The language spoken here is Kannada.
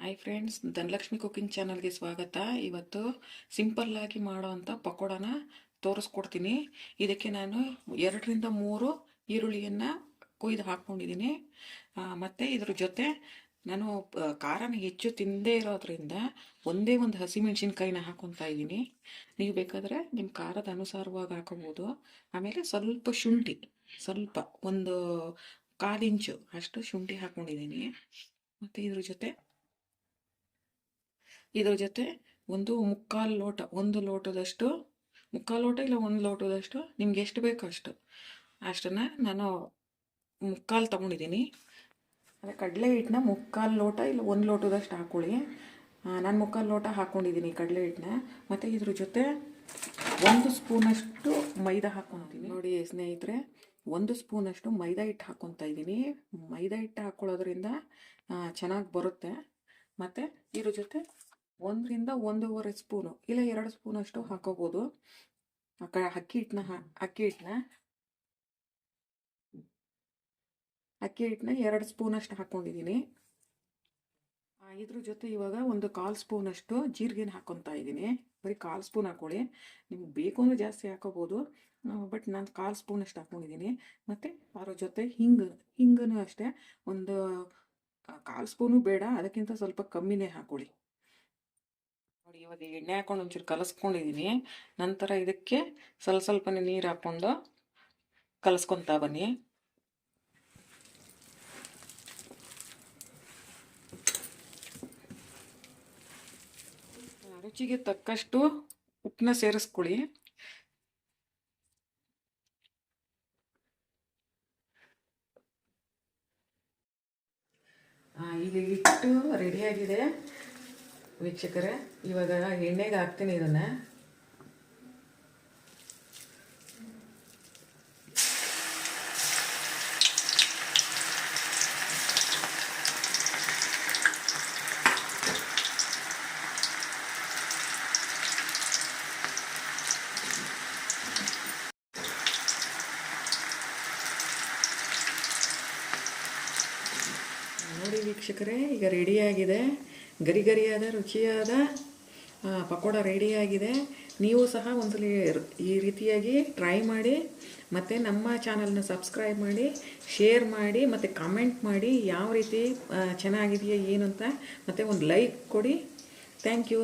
ಹಾಯ್ ಫ್ರೆಂಡ್ಸ್ ಧನಲಕ್ಷ್ಮಿ ಕುಕಿಂಗ್ ಚಾನಲ್ಗೆ ಸ್ವಾಗತ. ಇವತ್ತು ಸಿಂಪಲ್ಲಾಗಿ ಮಾಡೋವಂಥ ಪಕೋಡನ ತೋರಿಸ್ಕೊಡ್ತೀನಿ. ಇದಕ್ಕೆ ನಾನು ಎರಡರಿಂದ ಮೂರು ಈರುಳ್ಳಿಯನ್ನು ಕೊಯ್ದು ಹಾಕ್ಕೊಂಡಿದ್ದೀನಿ. ಮತ್ತು ಇದ್ರ ಜೊತೆ ನಾನು ಖಾರನ ಹೆಚ್ಚು ತಿಂದೇ ಇರೋದ್ರಿಂದ ಒಂದೇ ಒಂದು ಹಸಿಮೆಣ್ಸಿನ್ಕಾಯಿನ ಹಾಕೊತಾ ಇದ್ದೀನಿ. ನೀವು ಬೇಕಾದರೆ ನಿಮ್ಮ ಖಾರದ ಅನುಸಾರವಾಗಿ ಹಾಕೋಬೋದು. ಆಮೇಲೆ ಸ್ವಲ್ಪ ಶುಂಠಿ, ಸ್ವಲ್ಪ ಒಂದು ಕಾಲಿಂಚು ಅಷ್ಟು ಶುಂಠಿ ಹಾಕ್ಕೊಂಡಿದ್ದೀನಿ ಮತ್ತು ಇದ್ರ ಜೊತೆ ಇದ್ರ ಜೊತೆ ಒಂದು ಮುಕ್ಕಾಲು ಲೋಟ, ಒಂದು ಲೋಟದಷ್ಟು, ಮುಕ್ಕಾಲು ಲೋಟ ಇಲ್ಲ ಒಂದು ಲೋಟದಷ್ಟು ನಿಮ್ಗೆ ಎಷ್ಟು ಬೇಕೋ ಅಷ್ಟು. ಅಷ್ಟನ್ನು ನಾನು ಮುಕ್ಕಾಲು ತೊಗೊಂಡಿದ್ದೀನಿ. ಅದೇ ಕಡಲೆ ಹಿಟ್ಟನ್ನ ಮುಕ್ಕಾಲು ಲೋಟ ಇಲ್ಲ ಒಂದು ಲೋಟದಷ್ಟು ಹಾಕ್ಕೊಳ್ಳಿ ನಾನು ಮುಕ್ಕಾಲು ಲೋಟ ಹಾಕ್ಕೊಂಡಿದ್ದೀನಿ ಕಡಲೆ ಹಿಟ್ಟನ್ನ. ಮತ್ತು ಇದ್ರ ಜೊತೆ ಒಂದು ಸ್ಪೂನಷ್ಟು ಮೈದಾ ಹಾಕ್ಕೊತೀನಿ ನೋಡಿ ಸ್ನೇಹಿತರೆ, ಒಂದು ಸ್ಪೂನಷ್ಟು ಮೈದಾ ಹಿಟ್ಟು ಹಾಕ್ಕೊತಾ ಇದ್ದೀನಿ. ಮೈದಾ ಹಿಟ್ಟು ಹಾಕ್ಕೊಳ್ಳೋದ್ರಿಂದ ಚೆನ್ನಾಗಿ ಬರುತ್ತೆ. ಮತ್ತು ಇದ್ರ ಜೊತೆ ಒಂದರಿಂದ ಒಂದೂವರೆ ಸ್ಪೂನು ಇಲ್ಲ ಎರಡು ಸ್ಪೂನಷ್ಟು ಹಾಕೋಬೋದು. ಆ ಕ ಅಕ್ಕಿ ಹಿಟ್ಟನ್ನ ಅಕ್ಕಿ ಹಿಟ್ಟನ್ನ. ಅಕ್ಕಿ ಹಿಟ್ಟನ್ನ ಎರಡು ಸ್ಪೂನಷ್ಟು ಹಾಕ್ಕೊಂಡಿದ್ದೀನಿ ಆ, ಇದ್ರ ಜೊತೆ ಇವಾಗ ಒಂದು ಕಾಲು ಸ್ಪೂನಷ್ಟು ಜೀರಿಗೆನ ಹಾಕೊತಾ ಇದ್ದೀನಿ. ಬರೀ ಕಾಲು ಸ್ಪೂನ್ ಹಾಕ್ಕೊಳ್ಳಿ ನಿಮ್ಗೆ ಬೇಕು ಅಂದರೆ ಜಾಸ್ತಿ ಹಾಕೋಬೋದು. ಬಟ್ ನಾನು ಕಾಲು ಸ್ಪೂನಷ್ಟು ಹಾಕ್ಕೊಂಡಿದ್ದೀನಿ ಮತ್ತು ಅದ್ರ ಜೊತೆ ಹಿಂಗು ಹಿಂಗನೂ ಅಷ್ಟೇ ಒಂದು ಕಾಲು ಸ್ಪೂನು ಬೇಡ. ಅದಕ್ಕಿಂತ ಸ್ವಲ್ಪ ಕಮ್ಮಿನೇ ಹಾಕ್ಕೊಳ್ಳಿ ನೋಡಿ, ಇವಾಗ ಎಣ್ಣೆ ಹಾಕೊಂಡು ಒಂಚೂರು ಕಲಸ್ಕೊಂಡಿದ್ದೀನಿ ನಂತರ ಇದಕ್ಕೆ ಸ್ವಲ್ಪ ಸ್ವಲ್ಪನೇ ನೀರು ಹಾಕ್ಕೊಂಡು ಕಲಸ್ಕೊತಾ ಬನ್ನಿ. ರುಚಿಗೆ ತಕ್ಕಷ್ಟು ಉಪ್ಪನ್ನ ಸೇರಿಸ್ಕೊಳ್ಳಿ. ಈಗ ಹಿಟ್ಟು ರೆಡಿಯಾಗಿದೆ ವೀಕ್ಷಕರೇ ಇವಾಗ ಎಣ್ಣೆಗೆ ಹಾಕ್ತೀನಿ ಇದನ್ನು. ನೋಡಿ ವೀಕ್ಷಕರೇ ಈಗ ರೆಡಿಯಾಗಿದೆ ಗರಿ ಗರಿಯಾದ ರುಚಿಯಾದ ಪಕೋಡ ರೆಡಿಯಾಗಿದೆ ನೀವು ಸಹ ಒಂದ್ಸಲಿ ಈ ರೀತಿಯಾಗಿ ಟ್ರೈ ಮಾಡಿ, ಮತ್ತು ನಮ್ಮ ಚಾನಲ್ನ ಸಬ್ಸ್ಕ್ರೈಬ್ ಮಾಡಿ ಶೇರ್ ಮಾಡಿ, ಮತ್ತು ಕಮೆಂಟ್ ಮಾಡಿ ಯಾವ ರೀತಿ ಚೆನ್ನಾಗಿದೆಯಾ, ಏನು ಅಂತ, ಮತ್ತು ಒಂದು ಲೈಕ್ ಕೊಡಿ. Thank you